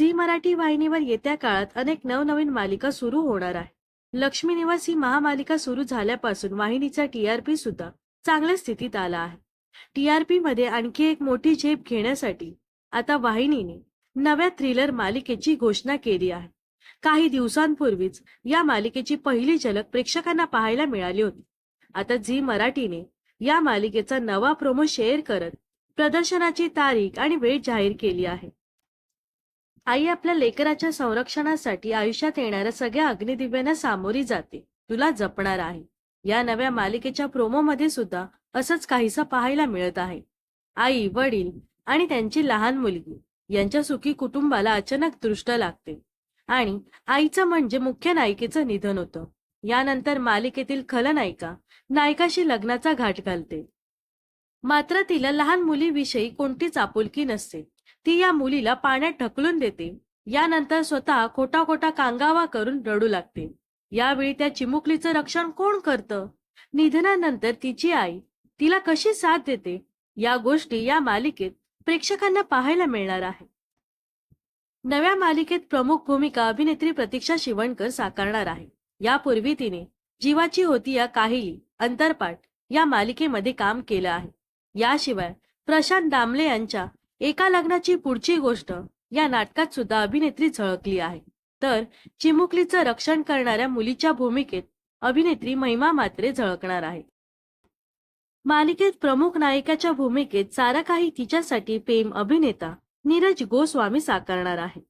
Zee Marathi वाहिनीवर येत्या काळात अनेक नवनवीन मालिका सुरू होणार आहे. लक्ष्मी निवास ही महामालिका सुरू झाल्यापासून वाहिनीचा टीआरपी सुद्धा चांगल्या स्थितीत आला आहे. टीआरपी मध्ये आणखी एक मोठी झेप घेण्यासाठी आता वाहिनीने नव्या थ्रिलर मालिकेची घोषणा केली आहे. काही दिवसांपूर्वीच या मालिकेची पहिली झलक प्रेक्षकांना पाहायला मिळाली होती. आता झी मराठीने या मालिकेचा नवा प्रोमो शेअर करत प्रदर्शनाची तारीख आणि वेळ जाहीर केली आहे. आई आपल्या लेकराच्या संरक्षणासाठी आयुष्यात येणाऱ्या सगळ्या अग्निदिव्यांना सामोरी जाते. तुला जपणार आहे. या नव्या मालिकेच्या प्रोमोमध्ये सुद्धा असंच काहीस पाहायला मिळत आहे. आई वडील आणि त्यांची लहान मुलगी यांच्या सुखी कुटुंबाला अचानक दृष्ट लागते. आणि आईचं म्हणजे मुख्य नायिकेचं निधन होतं. यानंतर मालिकेतील खलनायिका नायकाशी लग्नाचा घाट घालते. मात्र तिला लहान मुलीविषयी कोणतीच आपुलकी नसते. ती या मुलीला पाण्यात ढकलून देते. यानंतर स्वतः खोटा खोटा कांगावा करून रडू लागते. यावेळी त्या चिमुकलीचं रक्षण कोण करतं? निधनानंतर तिची आई तिला कशी साथ देते? या गोष्टी या मालिकेत प्रेक्षकांना पाहायला मिळणार आहे. नव्या मालिकेत प्रमुख भूमिका अभिनेत्री प्रतीक्षा शिवणकर साकारणार आहे. यापूर्वी तिने जीवाची होती या काहिली अंतरपाठ या मालिकेमध्ये काम केलं आहे. याशिवाय प्रशांत दामले यांच्या एका लग्नाची पुढची गोष्ट या नाटकात सुद्धा अभिनेत्री झळकली आहे. तर चिमुकलीचं रक्षण करणाऱ्या मुलीच्या भूमिकेत अभिनेत्री महिमा मात्रे झळकणार आहे. मालिकेत प्रमुख नायिकाच्या भूमिकेत सारा काही तिच्यासाठी प्रेम अभिनेता नीरज गोस्वामी साकारणार आहे.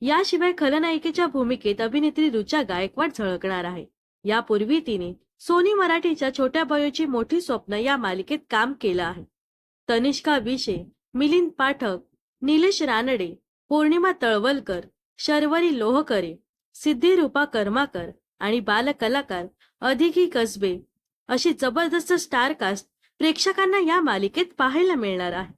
याशिवाय खलनायिकेच्या भूमिकेत अभिनेत्री रुचा गायकवाड झळकणार आहे. यापूर्वी तिने सोनी मराठीच्या छोट्या बयोची मोठी स्वप्न या मालिकेत काम केलं आहे. तनिष्का विशे मिलिंद पाठक निलेश रानडे पौर्णिमा तळवलकर शर्वरी लोहकरे सिद्धिरूपा कर्माकर आणि बालकलाकार अधिकी कसबे अशी जबरदस्त स्टारकास्ट प्रेक्षकांना या मालिकेत पाहायला मिळणार आहे.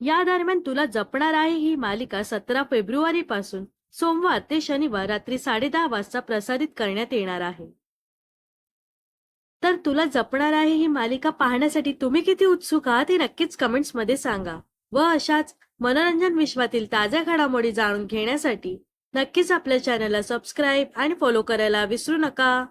या दरम्यान तुला जपणार आहे ही मालिका सतरा फेब्रुवारी पासून सोमवार ते शनिवार रात्री साडेदहा वाजता प्रसारित करण्यात येणार आहे. तर तुला जपणार आहे ही मालिका पाहण्यासाठी तुम्ही किती उत्सुक आहात हे नक्कीच कमेंट्समध्ये सांगा. व अशाच मनोरंजन विश्वातील ताज्या घडामोडी जाणून घेण्यासाठी नक्कीच आपल्या चॅनलला सबस्क्राईब आणि फॉलो करायला विसरू नका.